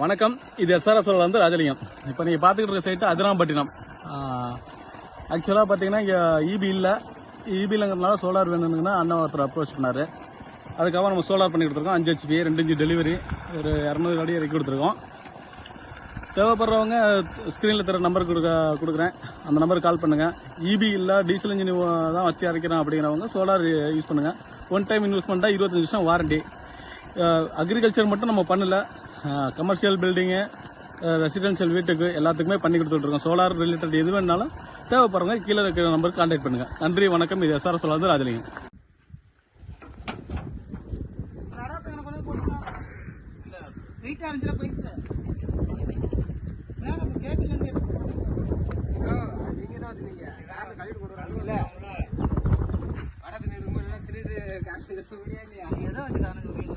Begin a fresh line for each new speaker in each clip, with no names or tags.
வணக்கம். இது எஸ்ஆர்எஸ் வந்து ராஜலிங்கம். இப்போ நீங்கள் பார்த்துக்கிட்டு இருக்க சைட்டு அதிராம்பட்டினம் ஆக்சுவலாக பார்த்தீங்கன்னா இங்கே இபி இல்லை. இபி இல்லைங்கிறதுனால சோலார் வேணுங்கன்னா அண்ணன் ஒருத்தர் அப்ரோச் பண்ணார். அதுக்கப்புறம் நம்ம சோலார் பண்ணி கொடுத்துருக்கோம். அஞ்சு ஹெச்பி ரெண்டு இன்ச்சு டெலிவரி ஒரு இரநூறு அடி இறக்கி கொடுத்துருக்கோம். தேவைப்படுறவங்க ஸ்க்ரீனில் தர நம்பர் கொடுக்க கொடுக்குறேன். அந்த நம்பருக்கு கால் பண்ணுங்கள் இபி இல்லை டீசல் இன்ஜின் தான் வச்சு இறக்கிறேன் அப்படிங்கிறவங்க சோலார் யூஸ் பண்ணுங்கள் ஒன் டைம் இன்வெஸ்ட்மெண்ட்டாக இருபத்தஞ்சு வருஷம் வாரண்டி அக்ரிகல்ச்சர் மட்டும் நம்ம பண்ணல. கமர்ஷியல் பில்டிங்கு ரெசிடென்ஷியல் வீட்டுக்கு எல்லாத்துக்குமே பண்ணி கொடுத்துட்ருக்கோம். சோலார் ரிலேட்டட் எது வேணாலும் தேவைப்படுறவங்க கீழே இருக்கிற நம்பருக்கு கான்டாக்ட் பண்ணுங்கள் நன்றி வணக்கம். இது எஸ்ஆர் சொல்லாது ராஜலிங்கம்.
வெயிட்டா போயிட்டு மேல அப்ப கேபிள் இருந்து எடுத்து
நீங்க என்ன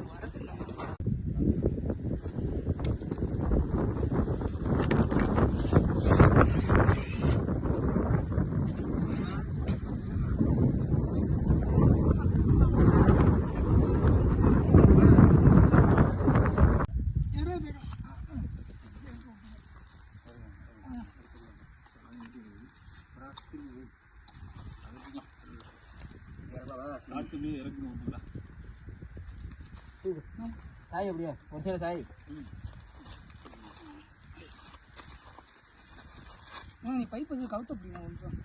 சாய் அப்படியே ஒரு சில சாய்.
நீ பைப் வந்து கவுத்த பிடிக்கும் கொஞ்சம்